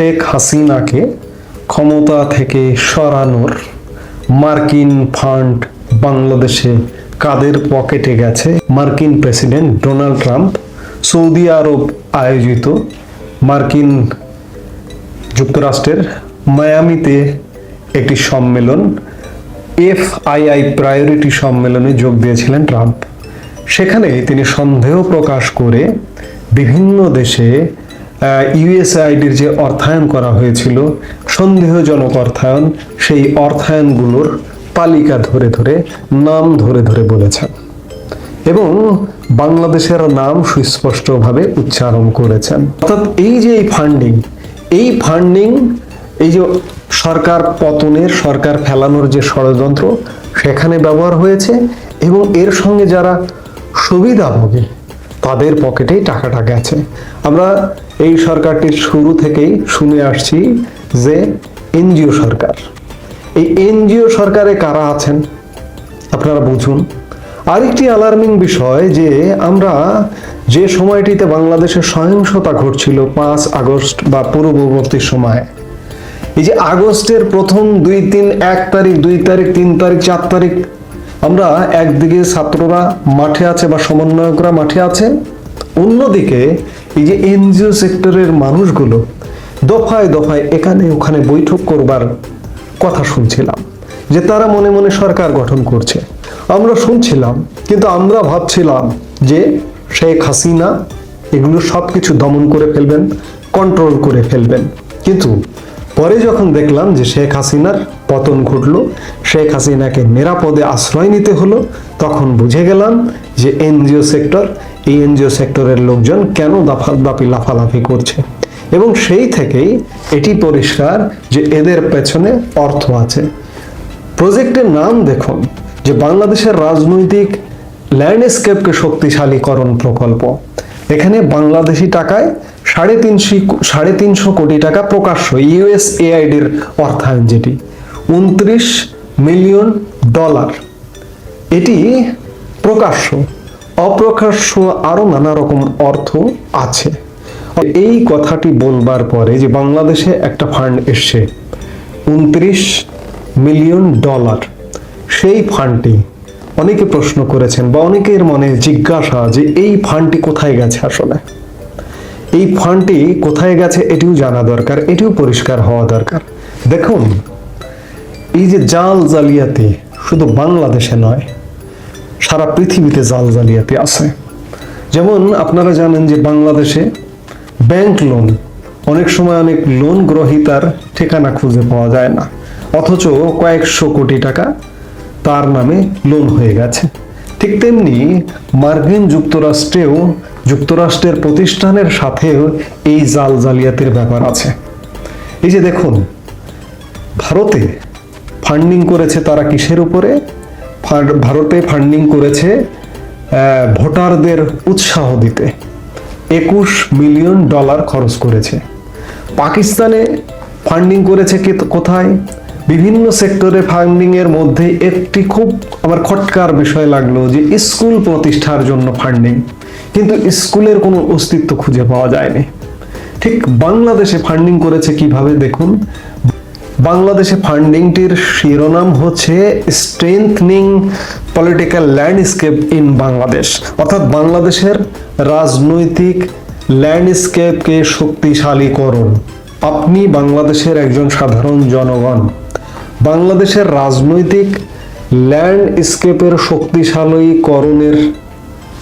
শেখ হাসিনাকে ক্ষমতা থেকে সরানোর মার্কিন ফান্ড বাংলাদেশে কাদের পকেটে গেছে? মার্কিন প্রেসিডেন্ট ডোনাল্ড ট্রাম্প, সৌদি আরব আয়োজিত মার্কিন যুক্তরাষ্ট্রের মায়ামিতে একটি সম্মেলন, এফআইআই প্রায়োরিটি সম্মেলনে যোগ দিয়েছিলেন ট্রাম্প। সেখানে তিনি সন্দেহ প্রকাশ করে বিভিন্ন দেশে ইউএসআইডির যে অর্থায়ন করা হয়েছিল, সন্দেহজনক অর্থায়ন, সেই অর্থায়নগুলোর তালিকা ধরে ধরে, নাম ধরে ধরে বলেছেন এবং বাংলাদেশের নাম সুস্পষ্টভাবে উচ্চারণ করেছেন। অর্থাৎ এই যে এই ফান্ডিং এই ফান্ডিং এই যে সরকার পতনের, সরকার ফেলানোর যে ষড়যন্ত্র, সেখানে ব্যবহার হয়েছে এবং এর সঙ্গে যারা সুবিধাভোগী, তাদের পকেটেই টাকাটা গেছে। আমরা এই সরকারটির শুরু থেকেই শুনে আসছি যে এনজিও সরকার। এই এনজিও সরকারে কারা আছেন? আপনারা বুঝুন। আরেকটি অ্যালার্মিং বিষয় যে আমরা যে সময়টিতে বাংলাদেশে সহিংসতা ঘটছিল পাঁচ আগস্ট বা পূর্ববর্তী সময়, এই যে আগস্টের প্রথম দুই তিন এক তারিখ, দুই তারিখ, তিন তারিখ, চার তারিখ, আমরা একদিকে ছাত্ররা মাঠে আছে বা সমন্বয়করা মাঠে আছে, অন্যদিকে এই যে এনজিও সেক্টরের মানুষগুলো দফায় দফায় এখানে ওখানে বৈঠক করবার কথা শুনছিলাম, যে তারা মনে মনে সরকার গঠন করছে। আমরা শুনছিলাম, কিন্তু আমরা ভাবছিলাম যে শেখ হাসিনা এগুলো সব কিছু দমন করে ফেলবেন কন্ট্রোল করে ফেলবেন। কিন্তু পরে যখন দেখলাম যে শেখ হাসিনার পতন ঘটলো, শেখ হাসিনাকে নিরাপদে আশ্রয় নিতে হলো, তখন বুঝে গেলাম যে এনজিও সেক্টর এই এনজিও সেক্টরের লোকজন কেন দাফাদাপি লাফালাফি করছে? এবং সেই থেকেই এটি পরিষ্কার যে এদের পেছনে অর্থ আছে। প্রজেক্টের নাম দেখুন, যে বাংলাদেশের রাজনৈতিক ল্যান্ডস্কেপকে শক্তিশালীকরণ প্রকল্প। এখানে বাংলাদেশি টাকায় সাড়ে তিনশো সাড়ে তিনশো কোটি টাকা প্রকাশ্য ইউএসএআইডির অর্থায়ন যেটি, উনত্রিশ মিলিয়ন ডলার। এটি প্রকাশ্য। অপ্রকাশ্য আরও নানা রকম অর্থ আছে। এই কথাটি বলবার পরে যে বাংলাদেশে একটা ফান্ড এসছে, উনত্রিশ মিলিয়ন ডলার। সেই ফান্ডটি অনেকে প্রশ্ন করেছেন বা অনেকের মনে জিজ্ঞাসা যে এই ফান্ডটি কোথায় গেছে আসলে? এই ফান্ডটি কোথায় গেছে এটিও জানা দরকার, এটিও পরিষ্কার হওয়া দরকার। দেখুন, এই যে জাল জালিয়াতি শুধু বাংলাদেশে নয় সারা পৃথিবীতে জাল জালিয়াতি আছে। যেমন আপনারা জানেন যে বাংলাদেশে ব্যাংক লোন অনেক সময় অনেক লোন গ্রহীতার ঠিকানা খুঁজে পাওয়া যায় না। অথচ কয়েকশো কোটি টাকা তার নামে লোন হয়ে গেছে। ঠিক তেমনি মার্কিন যুক্তরাষ্ট্রেও যুক্তরাষ্ট্রের প্রতিষ্ঠানের সাথেও এই জাল জালিয়াতির ব্যাপার আছে। এই যে দেখুন, ভারতে ফান্ডিং করেছে তারা কিসের উপরে? ভারতে ফান্ডিং করেছে ভোটারদের উৎসাহ দিতে। একুশ মিলিয়ন ডলার খরচ করেছে। পাকিস্তানে ফান্ডিং করেছে কে- কোথায়? বিভিন্ন সেক্টরে ফান্ডিং এর মধ্যে একটি খুব আমার খটকার বিষয় লাগল যে স্কুল প্রতিষ্ঠার জন্য ফান্ডিং। কিন্তু স্কুলের কোনো অস্তিত্ব খুঁজে পাওয়া যায়নি। ঠিক বাংলাদেশে ফান্ডিং করেছে কীভাবে দেখুন? বাংলাদেশে ফান্ডিংটির শিরোনাম হচ্ছে strengthening political landscape in Bangladesh অর্থাৎ বাংলাদেশের রাজনৈতিক ল্যান্ডস্কেপকে শক্তিশালীকরণ। আপনি বাংলাদেশের একজন সাধারণ জনগণ। বাংলাদেশের রাজনৈতিক ল্যান্ডস্কেপের শক্তিশালীকরণের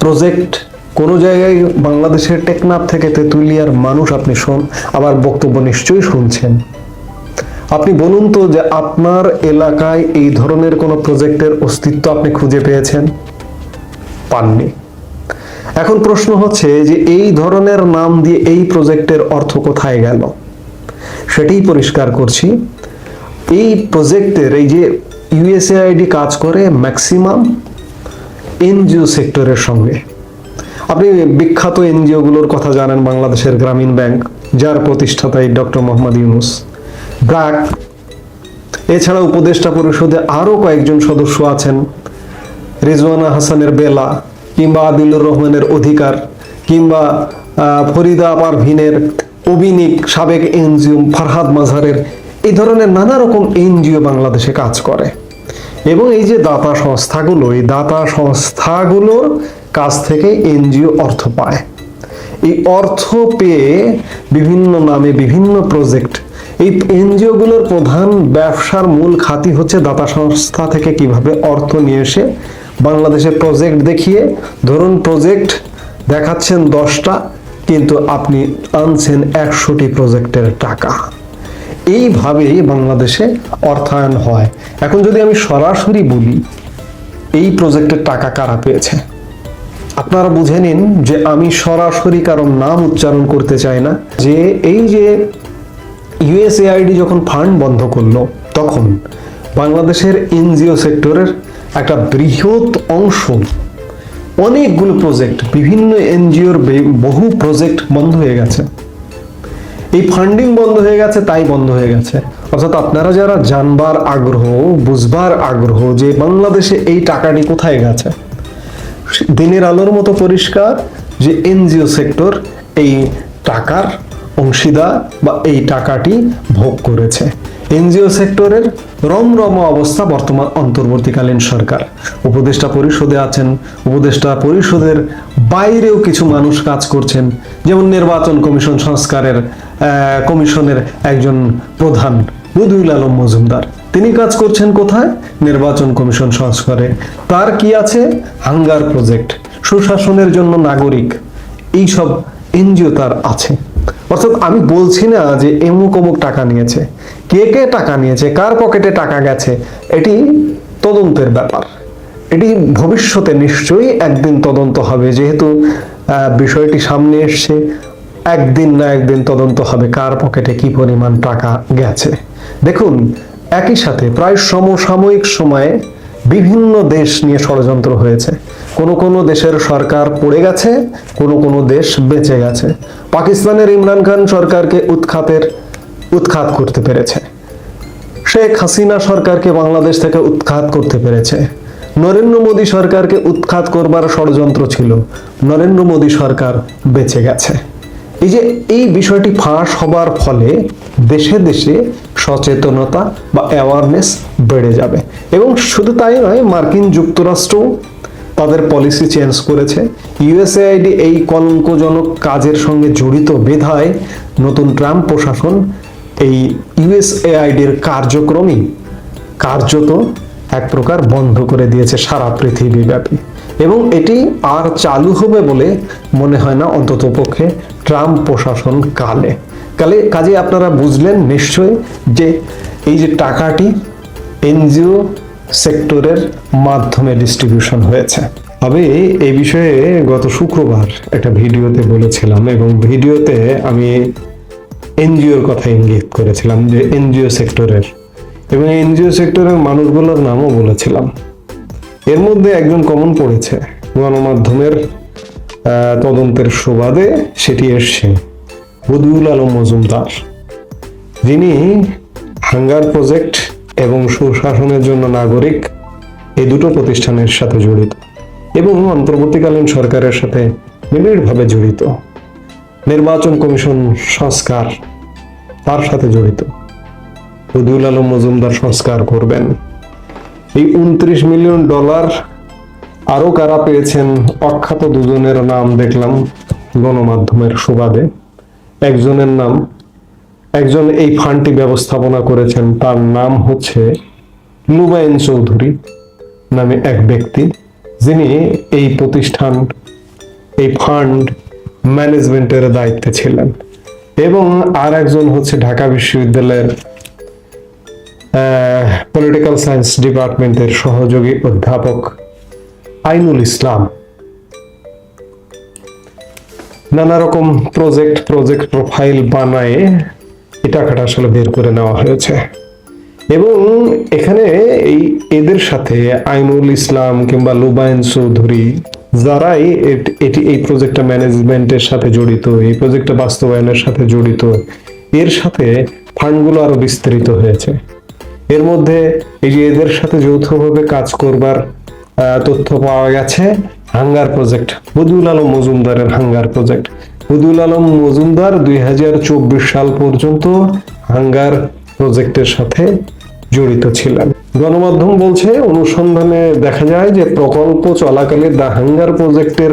প্রজেক্ট কোনো জায়গায় বাংলাদেশের টেকনাফ থেকে তেঁতুলিয়ার মানুষ, আপনি শোন আবার বক্তব্য নিশ্চয়ই শুনছেন। আপনি বলুন তো যে আপনার এলাকায় এই ধরনের কোনো প্রজেক্টের অস্তিত্ব আপনি খুঁজে পেয়েছেন? পাননি। এখন প্রশ্ন হচ্ছে যে এই ধরনের নাম দিয়ে এই প্রজেক্টের অর্থ কোথায় গেল? সেটাই পরিষ্কার করছি। এই প্রজেক্টের এই যে ইউএসএআইডি কাজ করে ম্যাক্সিমাম এনজিও সেক্টরের সঙ্গে। আপনি বিখ্যাত এনজিওগুলোর কথা জানেন, বাংলাদেশের গ্রামীণ ব্যাংক, যার প্রতিষ্ঠাতাই ডক্টর মোহাম্মদ ইউনুস। ব্র্যাক। এছাড়া উপদেষ্টা পরিষদে আরও কয়েকজন সদস্য আছেন। রেজওয়ানা হাসানের বেলা কিংবা আদিলুর রহমানের অধিকার কিংবা ফরিদা পারভিনের অবিনিক সাবেক এনজিও ফারহাদ মাঝারের এই ধরনের নানা রকম এনজিও বাংলাদেশে কাজ করে। এবং এই যে দাতা সংস্থাগুলো, এই দাতা সংস্থাগুলোর কাছ থেকে এনজিও অর্থ পায়। এই অর্থ পেয়ে বিভিন্ন নামে বিভিন্ন প্রজেক্ট এই এনজিওগুলোর প্রধান ব্যবসার মূল খাতি হচ্ছে দাতা সংস্থা থেকে কীভাবে অর্থ নিয়ে এসে বাংলাদেশে প্রজেক্ট দেখিয়ে, ধরুন প্রজেক্ট দেখাচ্ছেন দশটা, কিন্তু আপনি আনছেন একশোটি প্রজেক্টের টাকা। এইভাবেই বাংলাদেশে অর্থায়ন হয়। এখন যদি আমি সরাসরি বলি, এই প্রজেক্টের টাকা কারা পেয়েছে? আপনারা বুঝে নিন যে আমি সরাসরি কারণ নাম উচ্চারণ করতে চাই না। যে এই যে ইউএসএআইডি যখন ফান্ড বন্ধ করল, তখন বাংলাদেশের এনজিও সেক্টরের একটা বৃহৎ অংশ অনেকগুলো প্রজেক্ট বিভিন্ন এনজিওর বহু প্রজেক্ট বন্ধ হয়ে গেছে। এই ফান্ডিং বন্ধ হয়ে গেছে, তাই বন্ধ হয়ে গেছে। অর্থাৎ আপনারা যারা জানবার আগ্রহ, বুঝবার আগ্রহ যে বাংলাদেশে এই টাকাটি কোথায় গেছে, দিনের আলোর মতো পরিষ্কার যে এনজিও সেক্টর এই টাকার অংশীদার বা এই টাকাটি ভোগ করেছে। এনজিও সেক্টরের রমরম অবস্থা বর্তমান অন্তর্বর্তীকালীন সরকার। উপদেষ্টা পরিষদে আছেন, উপদেষ্টা পরিষদের বাইরেও কিছু মানুষ কাজ করছেন, যেমন নির্বাচন কমিশন সংস্কারের কমিশনের একজন প্রধান বদিউল আলম মজুমদার। তিনি কাজ করছেন কোথায়? নির্বাচন কমিশন সংস্কারে। তার কি আছে? Hunger project. সুশাসনের জন্য নাগরিক। এইসব এনজিও তার আছে। অর্থাৎ আমি বলছি না যে এমুক অমুক টাকা নিয়েছে। কে কে টাকা নিয়েছে? কার পকেটে টাকা গেছে? এটি তদন্তের ব্যাপার। এটি ভবিষ্যতে নিশ্চয়ই একদিন তদন্ত হবে, যেহেতু বিষয়টি সামনে এসছে। একদিন না একদিন তদন্ত হবে কার পকেটে কি পরিমাণ টাকা গেছে। দেখুন, একই সাথে প্রায় সমসাময়িক সময়ে বিভিন্ন দেশ নিয়ে ষড়যন্ত্র হয়েছে। কোনো কোনো দেশের সরকার পড়ে গেছে, কোনো কোনো দেশ বেঁচে গেছে। পাকিস্তানের ইমরান খান সরকারকে উৎখাতের, উৎখাত করতে পেরেছে। শেখ হাসিনা সরকারকে বাংলাদেশ থেকে উৎখাত করতে পেরেছে। নরেন্দ্র মোদী সরকারকে উৎখাত করবার ষড়যন্ত্র ছিল। নরেন্দ্র মোদী সরকার বেঁচে গেছে। এই যে এই বিষয়টি ফাঁস হবার ফলে দেশে দেশে সচেতনতা বা অ্যাওয়ারনেস বেড়ে যাবে। এবং শুধু তাই নয়, মার্কিন যুক্তরাষ্ট্রও তাদের পলিসি চেঞ্জ করেছে। ইউএসএআইডি এই কলঙ্কজনক কাজের সঙ্গে জড়িত বেধায় নতুন ট্রাম্প প্রশাসন এই ইউএসএআইডির কার্যক্রমই কার্যত এক প্রকার বন্ধ করে দিয়েছে সারা পৃথিবী ব্যাপী এবং এটি আর চালু হবে বলে মনে হয় না অন্তত পক্ষে ট্রাম্প প্রশাসন কালে। কালে কাজে আপনারা বুঝলেন নিশ্চয়ই যে এই যে টাকাটি, এনজিও সেক্টরের মাধ্যমে ডিস্ট্রিবিউশন হয়েছে। তবে এই বিষয়ে গত শুক্রবার একটা ভিডিওতে বলেছিলাম এবং ভিডিওতে আমি এনজিওর কথা ইঙ্গিত করেছিলাম যে এনজিও সেক্টরের। এবং এনজিও সেক্টরের মানুষগুলোর নামও বলেছিলাম। এর মধ্যে একজন কমন পড়েছে। গণমাধ্যমের তদন্তের সুবাদে সেটি এসছে। বদিউল আলম মজুমদার। যিনি হাঙ্গার প্রজেক্ট এবং সুশাসনের জন্য নাগরিক এই দুটো প্রতিষ্ঠানের সাথে জড়িত এবং অন্তর্বর্তীকালীন সরকারের সাথে নিবিড়ভাবে জড়িত। নির্বাচন কমিশন সংস্কার তার সাথে জড়িত। বদিউল আলম মজুমদার সংস্কার করবেন। এই উনত্রিশ মিলিয়ন ডলার আরও কারা পেয়েছেন অখ্যাত দুজনের নাম দেখলাম গণমাধ্যমের সুবাদে। একজনের নাম একজন এই ফান্ডটি ব্যবস্থাপনা করেছেন, তার নাম হচ্ছে লুবাইন চৌধুরী নামে এক ব্যক্তি, যিনি এই প্রতিষ্ঠান, এই ফান্ড ম্যানেজমেন্টের দায়িত্বে ছিলেন। এবং আর একজন হচ্ছে ঢাকা বিশ্ববিদ্যালয়ের পলিটিক্যাল সায়েন্স ডিপার্টমেন্টের সহযোগী অধ্যাপক আইনুল ইসলাম। নানা রকম প্রজেক্ট প্রজেক্ট প্রোফাইল বানায় এই টাকাটা আসলে বের করে নেওয়া হয়েছে। এবং এখানে এই এদের সাথে আইনুল ইসলাম কিংবা লুবাইন চৌধুরী, যারাই এটি এই প্রজেক্টটা ম্যানেজমেন্টের সাথে জড়িত, এই প্রজেক্টটা বাস্তবায়নের সাথে জড়িত, এর সাথে ফান্ডগুলো আরও বিস্তৃত হয়েছে। এর মধ্যে এই যে এদের সাথে যৌথভাবে কাজ করবার তথ্য পাওয়া গেছে, হাঙ্গার প্রজেক্ট বদিউল আলম মজুমদারের হাঙ্গার প্রজেক্ট। বদিউল আলম মজুমদার দুই সাল পর্যন্ত হাঙ্গার প্রজেক্টের সাথে জড়িত ছিলেন। গণমাধ্যম বলছে, অনুসন্ধানে দেখা যায় যে প্রকল্প চলাকালে দ্য হাঙ্গার প্রজেক্টের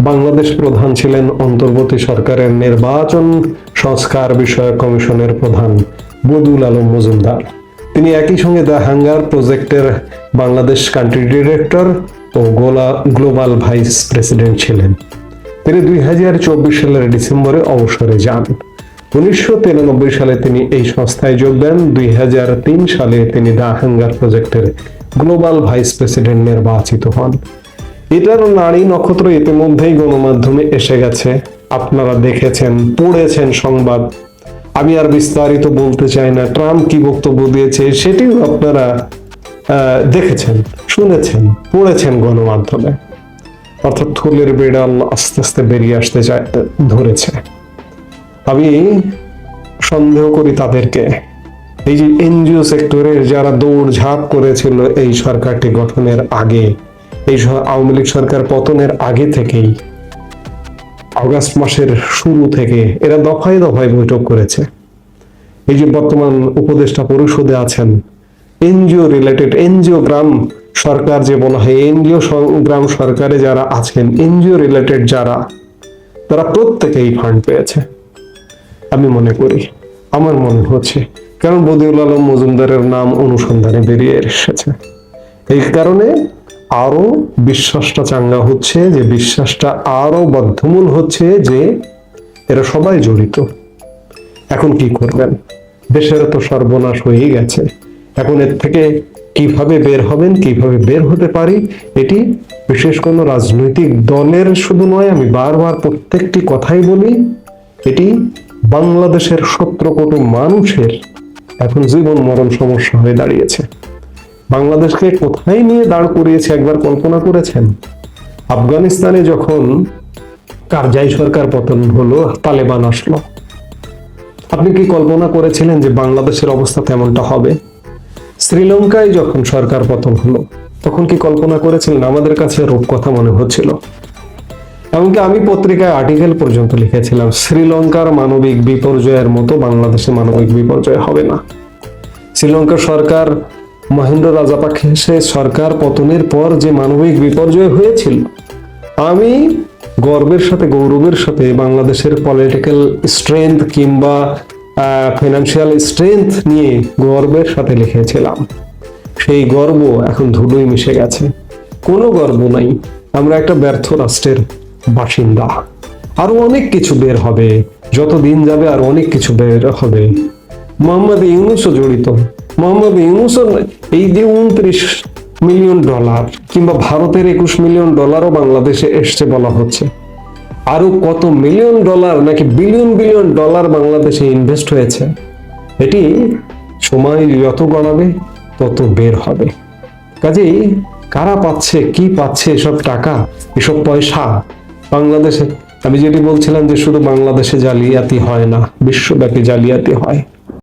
বাংলাদেশ প্রধান ছিলেন অন্তর্বর্তী সরকারের নির্বাচন সংস্কার বিষয়ক কমিশনের প্রধান বদুল আলম মজুমদার। তিনি একই সঙ্গে দ্য হাঙ্গার প্রজেক্টের বাংলাদেশ কান্ট্রি ডিরেক্টর ও গোলা গ্লোবাল ভাইস প্রেসিডেন্ট ছিলেন। তিনি দুই সালের ডিসেম্বরে অবসরে যান। উনিশশো সালে তিনি এই সংস্থায় যোগ দেন। দুই সালে তিনি দা হাঙ্গার প্রজেক্টের গ্লোবাল ভাইস প্রেসিডেন্ট নির্বাচিত হন। এটার নারী নক্ষত্র ইতিমধ্যেই গণমাধ্যমে এসে গেছে। আপনারা দেখেছেন, পড়েছেন সংবাদ। আমি আর বিস্তারিত বলতে চাই না। ট্রাম্প কি বক্তব্য দিয়েছে সেটিও আপনারা দেখেছেন, শুনেছেন, পড়েছেন গণমাধ্যমে। অর্থাৎ থুলের বেড়াল আস্তে আস্তে বেরিয়ে আসতে চায় ধরেছে। আমি সন্দেহ করি তাদেরকে। এই যে এনজিও সেক্টরের যারা দৌড়ঝাঁপ করেছিল এই সরকারটি গঠনের আগে, এই আওয়ামী লীগ সরকার পতনের আগে থেকেই, আগস্ট মাসের শুরু থেকে এরা দফায় দফায় বৈঠক করেছে। এই যে বর্তমান উপদেষ্টা পরিষদে আছেন, এনজিও রিলেটেড এনজিও গ্রাম সরকার যে বলা হয়, এনজিও গ্রাম সরকারে যারা আছেন, এনজিও রিলেটেড যারা, তারা প্রত্যেকেই ফান্ড পেয়েছে। আমি মনে করি, আমার মনে হচ্ছে, কারণ বদিউল আলম মজুমদারের নাম অনুসন্ধানে বেরিয়ে এসেছে। এই কারণে আরও বিশ্বাসটা চাঙ্গা হচ্ছে, যে বিশ্বাসটা আরও বদ্ধমূল হচ্ছে, যে এরা সবাই জড়িত। এখন কি করবেন? দেশের তো সর্বনাশ হয়েই গেছে। এখন এর থেকে কীভাবে বের হবেন, কীভাবে বের হতে পারি, এটি বিশেষ কোনো রাজনৈতিক দলের শুধু নয়, আমি বারবার প্রত্যেকটি কথাই বলি, এটি বাংলাদেশের সতেরো কোটি মানুষের এখন জীবন মরণ সমস্যা হয়ে দাঁড়িয়েছে। বাংলাদেশকে কোথায় নিয়ে দাঁড় করিয়েছে একবার কল্পনা করেছেন? আফগানিস্তানে যখন কারজাই সরকার পতন হলো, তালেবান আসলো। আপনি কি কল্পনা করেছিলেন যে বাংলাদেশের অবস্থা তেমনটা হবে? শ্রীলঙ্কায় যখন সরকার পতন হলো, তখন কি কল্পনা করেছিলেন আমাদের কাছে রূপকথা মনে হচ্ছিল? এমনকি আমি পত্রিকায় আর্টিকেল পর্যন্ত লিখেছিলাম, শ্রীলঙ্কার মানবিক বিপর্যয়ের মতো বাংলাদেশে মানবিক বিপর্যয় হবে না। শ্রীলঙ্কার সরকার মহেন্দ্র রাজাপাক্ষে সরকার পতনের পর যে মানবিক বিপর্যয় হয়েছিল, আমি গর্বের সাথে, গৌরবের সাথে বাংলাদেশের পলিটিক্যাল স্ট্রেংথ কিংবা ফিনান্সিয়াল স্ট্রেংথ নিয়ে গর্বের সাথে লিখেছিলাম। সেই গর্ব এখন ধুলোয় মিশে গেছে। কোনো গর্ব নাই। আমরা একটা ব্যর্থ রাষ্ট্রের বাসিন্দা। আরও অনেক কিছু বের হবে। যত দিন যাবে আর অনেক কিছু বের হবে। মোহাম্মদ ইউনুসও জড়িত। মোহাম্মদ ইউনুসও এই যে উনত্রিশ মিলিয়ন ডলার কিংবা ভারতের একুশ মিলিয়ন ডলারও বাংলাদেশে এসছে বলা হচ্ছে। আরও কত মিলিয়ন ডলার নাকি বিলিয়ন বিলিয়ন ডলার বাংলাদেশে ইনভেস্ট হয়েছে, এটি সময় যত গড়াবে, তত বের হবে। কাজেই কারা পাচ্ছে, কি পাচ্ছে এসব টাকা, এসব পয়সা, বাংলাদেশে? আমি যেটি বলছিলাম যে শুধু বাংলাদেশে জালিয়াতি হয় না, বিশ্বব্যাপী জালিয়াতি হয়।